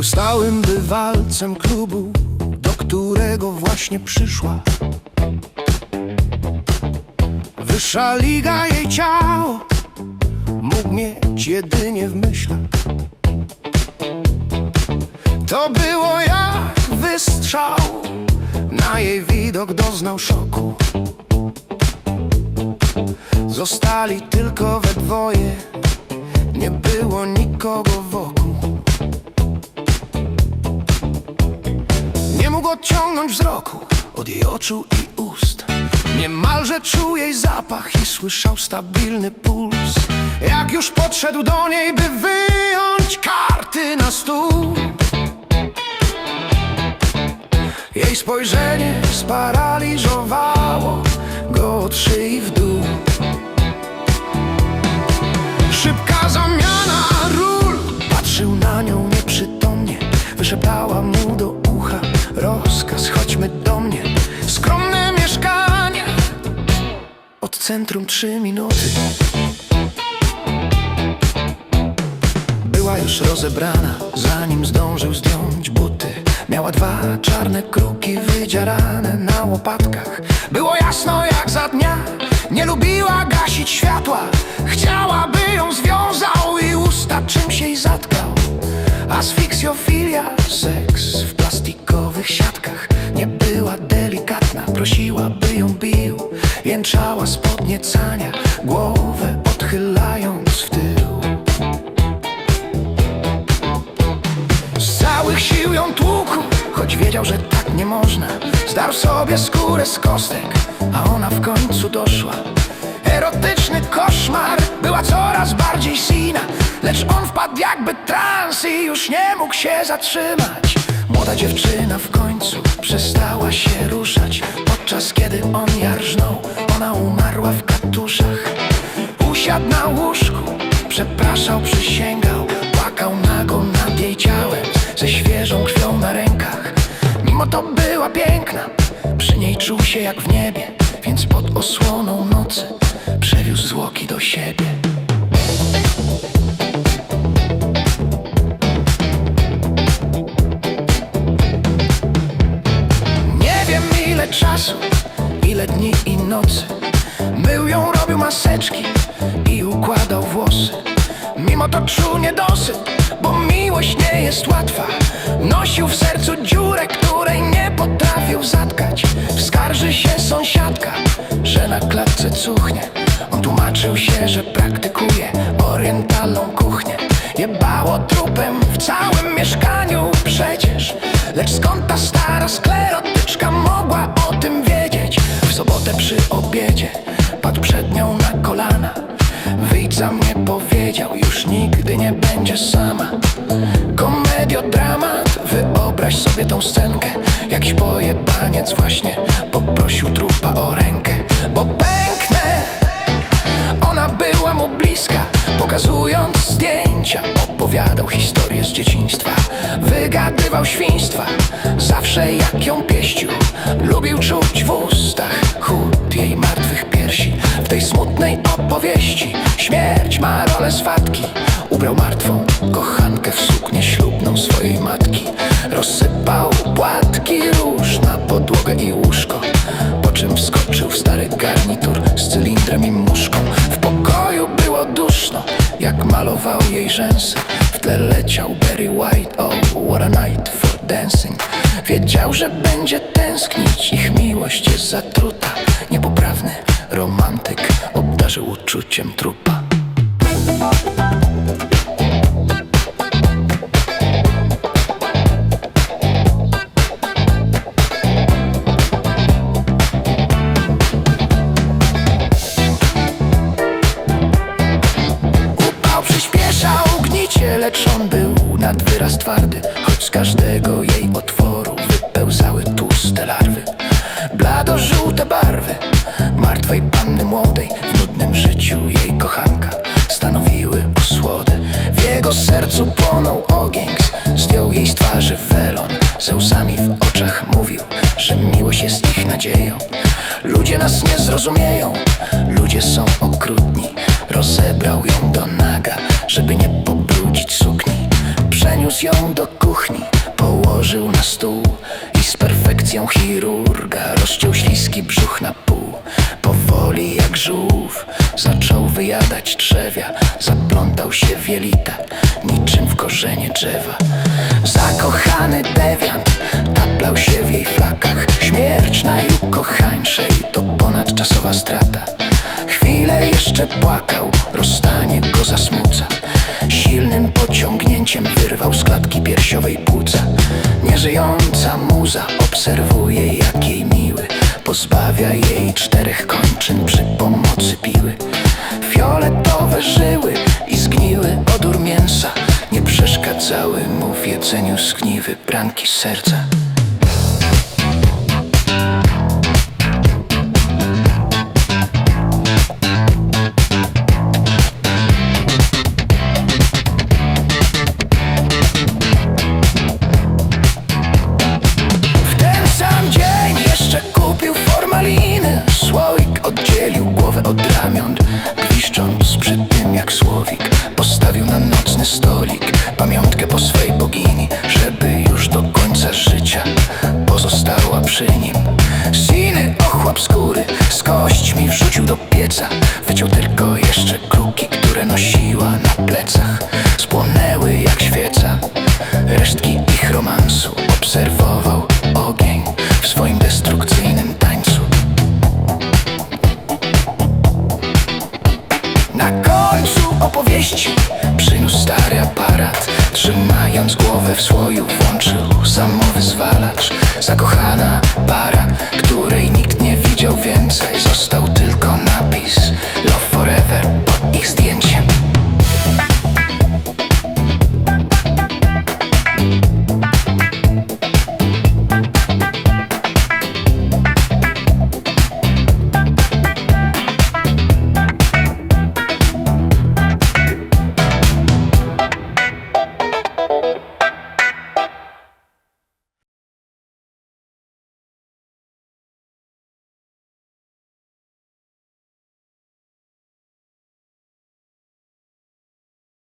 Był stałym bywalcem klubu, do którego właśnie przyszła. Wyższa liga jej ciało mógł mieć jedynie w myślach. To było jak wystrzał, na jej widok doznał szoku. Zostali tylko we dwoje, nie było nikogo wokół. Mógł odciągnąć wzroku od jej oczu i ust. Niemalże czuł jej zapach i słyszał stabilny puls. Jak już podszedł do niej, by wyjąć karty na stół. Jej spojrzenie sparaliżowało go od szyi w dół. Centrum trzy minuty. Była już rozebrana Zanim zdążył zdjąć buty. Miała dwa czarne kruki Wydzierane na łopatkach. Było jasno jak za dnia Nie lubiła gasić światła. Chciała by ją związał I usta czymś jej zatkał. Asfiksjofilia, seks w plastikowych siatkach. Nie była delikatna, prosiła by ją bił Jęczała z podniecania, głowę odchylając w tył. Z całych sił ją tłukł, choć wiedział, że tak nie można. Zdarł sobie skórę z kostek, a ona w końcu doszła. Erotyczny koszmar, była coraz bardziej sina Lecz on wpadł jakby trans i już nie mógł się zatrzymać. Młoda dziewczyna w końcu przestała się ruszać Podczas kiedy on jarżnął, ona umarła w katuszach. Usiadł na łóżku, przepraszał, przysięgał. Płakał nago nad jej ciałem, ze świeżą krwią na rękach. Mimo to była piękna, przy niej czuł się jak w niebie. Więc pod osłoną nocy przewiózł zwłoki do siebie maseczki i układał włosy. Mimo to czuł niedosyt, bo miłość nie jest łatwa. Nosił w sercu dziurę, której nie potrafił zatkać. Skarży się sąsiadka, że na klatce cuchnie. On tłumaczył się, że praktykuje orientalną kuchnię. Jebało trupem w całym mieszkaniu przecież. Lecz skąd ta stara sklerotyczka mogła o tym wiedzieć? W sobotę przy obiedzie padł przed nią za mnie powiedział, już nigdy nie będzie sama. Komediodramat, wyobraź sobie tą scenkę. Jakiś pojebaniec właśnie poprosił trupa o rękę. Bo pęknę ona była mu bliska, pokazując zdjęcia Opowiadał historię z dzieciństwa. Wygadywał świństwa Zawsze jak ją pieścił. Lubił czuć w ustach smutnej opowieści. Śmierć ma rolę swatki. Ubrał martwą kochankę w suknię ślubną swojej matki. Rozsypał płatki róż na podłogę i łóżko. Po czym wskoczył w stary garnitur z cylindrem i muszką. W pokoju było duszno, jak malował jej rzęsy. W tle leciał Barry White, oh what a night for dancing. Wiedział, że będzie tęsknić, ich miłość jest zatruta Niepoprawny romantyk obdarzył uczuciem trupa. Upał przyspieszał lecz on był nad wyraz twardy Choć z każdego że miłość jest ich nadzieją. Ludzie nas nie zrozumieją, ludzie są okrutni. Rozebrał ją do naga, żeby nie pobrudzić sukni. Przeniósł ją do kuchni, położył na stół I z perfekcją chirurga rozciął śliski brzuch na pół. Powoli jak żółw zaczął wyjadać trzewia Zaplątał się w jelita, niczym w korzenie drzewa. Zakochany dewiant taplał to ponadczasowa strata. Chwilę jeszcze płakał, rozstanie go zasmuca. Silnym pociągnięciem wyrwał z klatki piersiowej płuca. Nieżyjąca muza obserwuje jak jej miły Pozbawia jej czterech kończyn przy pomocy piły. Fioletowe żyły i zgniły odór mięsa. Nie przeszkadzały mu w jedzeniu zgniwy branki serca Resztki ich romansu Obserwował ogień W swoim destrukcyjnym tańcu. Na końcu opowieści przyniósł stary aparat Trzymając głowę w słoju włączył zamowy zwalacz. Zakochana para, której nikt nie widział więcej Został tylko napis Love